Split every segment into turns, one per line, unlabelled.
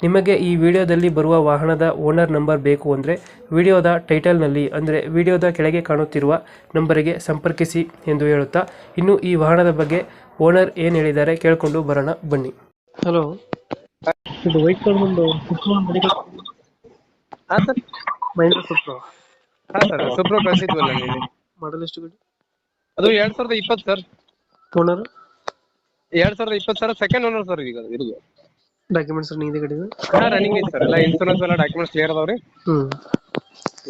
ನಿಮಗೆ ಈ ವಿಡಿಯೋದಲ್ಲಿ ಬರುವ ವಾಹನದ ಓನರ್ ನಂಬರ್ ಬೇಕು ಅಂದರೆ ವಿಡಿಯೋದ ಟೈಟಲ್ನಲ್ಲಿ ಅಂದರೆ ವಿಡಿಯೋದ ಕೆಳಗೆ ಕಾಣುತ್ತಿರುವ ನಂಬರಿಗೆ ಸಂಪರ್ಕಿಸಿ ಎಂದು ಹೇಳುತ್ತಾ ಇನ್ನು ಈ ವಾಹನದ ಬಗ್ಗೆ ಓನರ್ ಏನು ಹೇಳಿದ್ದಾರೆ ಕೇಳಿಕೊಂಡು ಬರೋಣ ಬನ್ನಿ. ಹಲೋ. ಇದು ವೈಟ್ ಒಂದು
ಹಾ ಸರ್.
ಮಹೇಂದ್ರ ಸೂಪ್ರೋ
ಹಾ ಸರ್ ಸುಪ್ರೋ ಕಳ್ಸಿದ್ವಲ್ಲ ನೀನು
ಮಾಡಲ್ ಎಷ್ಟು ಗಡಿ?
ಅದು ಎರಡ್ ಸಾವಿರದ ಇಪ್ಪತ್ತು ಸರ್.
ಓನರ್
ಎರಡ್ ಸಾವಿರದ ಇಪ್ಪತ್ತು ಸರ್ ಸೆಕೆಂಡ್ ಓನರ್ ಸರ್ ಈಗ ಇದು
ಡಾಕ್ಯುಮೆಂಟ್ಸ್ ರನ್ನಿಂಗ್ ಇದೆ ಗಡಿದು
ಹಾ ರನ್ನಿಂಗ್ ಐತಿ ಸರ್. ಎಲ್ಲ ಇನ್ಶೂರೆನ್ಸ್ ಎಲ್ಲ ಡಾಕ್ಯುಮೆಂಟ್ಸ್ ಕ್ಲಿಯರ್ ಅದಾವ್ರಿ
ಹ್ಞೂ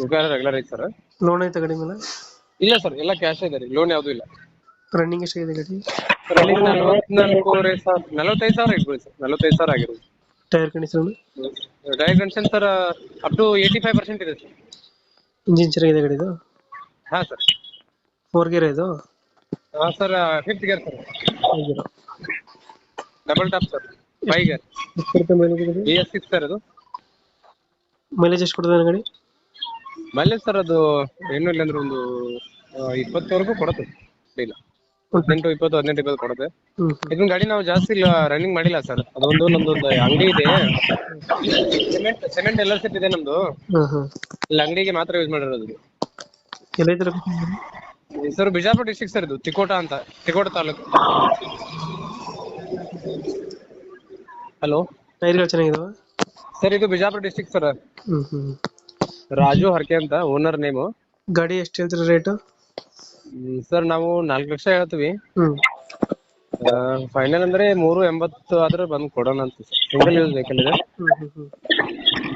ಉಗಾರ ರೆಗ್ಯುಲರ್ ಐತಿ ಸರ್.
ಲೋನ್ ಐತೆ ಗಡಿ ಮೇಲೆ?
ಇಲ್ಲ ಸರ್ ಎಲ್ಲ ಕ್ಯಾಶ್ ಇದೆ ರೀ. ಲೋನ್ ಯಾವುದು ಇಲ್ಲ.
ರನ್ನಿಂಗ್ ಎಷ್ಟಾಗಿದೆ ಗಾಡಿ
ರನ್ನಿಂಗ್ ನಲವತ್ನಾಲ್ಕೂವರೆ ಸಾವಿರ ನಲವತ್ತೈದು ಸಾವಿರ ಇಟ್ಬಿಡಿ ಸರ್. ನಲವತ್ತೈದು ಸಾವಿರ ಆಗಿರೋದು.
Tyre condition
tyre condition sir up to eighty five percent ಇದೆ ಸರ್.
ಇಂಜಿನ್ ಚೆನ್ನಾಗಿದೆ ಗಡಿದು
ಹಾ ಸರ್.
ಫೋರ್ ಗೇರ್ ಇದು?
ಹಾ sir fifth gear sir. Double top sir. Five gear
mileage ಗಡಿ?
ಬಿ ಎಸ್ ಸಿಕ್ಸ್ ಸರ್ ಅದು.
ಮೈಲೇಜ್ ಎಷ್ಟು ಕೊಡ್ತದೆ ಗಾಡಿ?
ಮೈಲೇಜ್ ಸರ್ ಅದು ಏನು ಇಲ್ಲ ಅಂದ್ರೆ ಒಂದು ಇಪ್ಪತ್ತವರೆಗೂ ಕೊಡುತ್ತೆ. ಇಲ್ಲ. ಹದಿನೆಂಟು ಇಪ್ಪತ್ತು ಹದಿನೆಂಟು ಇಪ್ಪತ್ತು ಕೊಡುತ್ತೆ. ಇದನ್ನ ಗಾಡಿ ನಾವು ಜಾಸ್ತಿ ರನ್ನಿಂಗ್ ಮಾಡಿಲ್ಲ ಸರ್ ಅದೊಂದು ನಮ್ದೊಂದು ಅಂಗಡಿ ಇದೆ. ಸಿಮೆಂಟ್ ಸಿಮೆಂಟ್ ಎಲ್ಲ ಸೆಟ್ ಇದೆ ನಮ್ದು.
ಹಾಂ ಹಾಂ
ಇಲ್ಲಿ ಅಂಗಡಿಗೆ ಮಾತ್ರ ಯೂಸ್ ಮಾಡಿರೋದು ಇದು.
ಎಲ್ಲೈತೆ
ಸರ್ ಬಿಜಾಪುರ ಡಿಸ್ಟಿಕ್ ಸರ್ ಇದು ತಿಕೋಟ ಅಂತ ತಿಕೋಟ ತಾಲೂಕು. ಹಲೋ.
ಟೈರ್ಗಳು ಚೆನ್ನಾಗಿದಾವ
ಸರ್ ಇದು ಬಿಜಾಪುರ ಡಿಸ್ಟಿಕ್ ಸರ್.
ಹ್ಞೂ ಹ್ಞೂ
ರಾಜು ಹರ್ಕೆ ಅಂತ ಓನರ್ ನೇಮು
ಗಾಡಿ ಎಷ್ಟು ಹೇಳ್ತೀರಾ ರೇಟು
ಸರ್ ನಾವು ನಾಲ್ಕು ಲಕ್ಷ ಹೇಳ್ತೀವಿ.
ಹ್ಞೂ
ಫೈನಲ್ ಅಂದ್ರೆ ಮೂರು ಎಂಬತ್ತು ಆದ್ರೆ ಬಂದು ಕೊಡೋಣ ಅಂತ ಸಿಂಗಲ್ ಯೂಸ್
ಹ್ಞೂ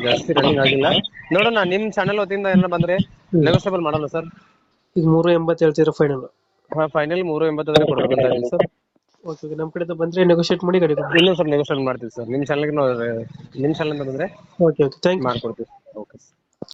ಜಾಸ್ತಿ ರನ್ನಿಂಗ್ ಆಗಿಲ್ಲ. ನೋಡೋಣ ನಿಮ್ ಚಾನೆಲ್ ವತಿಯಿಂದ ಎಲ್ಲ ಬಂದ್ರೆ ನೆಗೋಸಿಯಬಲ್ ಮಾಡಲ್ಲ ಸರ್.
ಈಗ ಮೂರು ಎಂಬತ್ತು ಹೇಳ್ತೀರಾ ಫೈನಲ್
ಫೈನಲ್ ಮೂರು ಎಂಬತ್ತಾದ್ರೆ ಕೊಡ್ಬೇಕಂತ ಅಂತ ಸರ್.
ಓಕೆ ಓಕೆ ನಮ್ಮ ಕಡೆಯಿಂದ ಬಂದ್ರೆ ನೆಗೋಷಿಯೇಟ್ ಮಾಡಿ ಗಾಡಿ ಕೊಡಿ
ಇನ್ನೂ ಸ್ವಲ್ಪ ನೆಗೋಸಿಯೇಟ್ ಮಾಡ್ತೀವಿ ಸರ್. ನಿಮ್ ಚಾನಲ್ಗೆ ನಾವು ನಿಮ್ ಚಾನಲಿಂದ ಬಂದ್ರೆ
ಓಕೆ ಓಕೆ ಥ್ಯಾಂಕ್ ಯು
ಮಾಡ್ಕೊಡ್ತೀವಿ.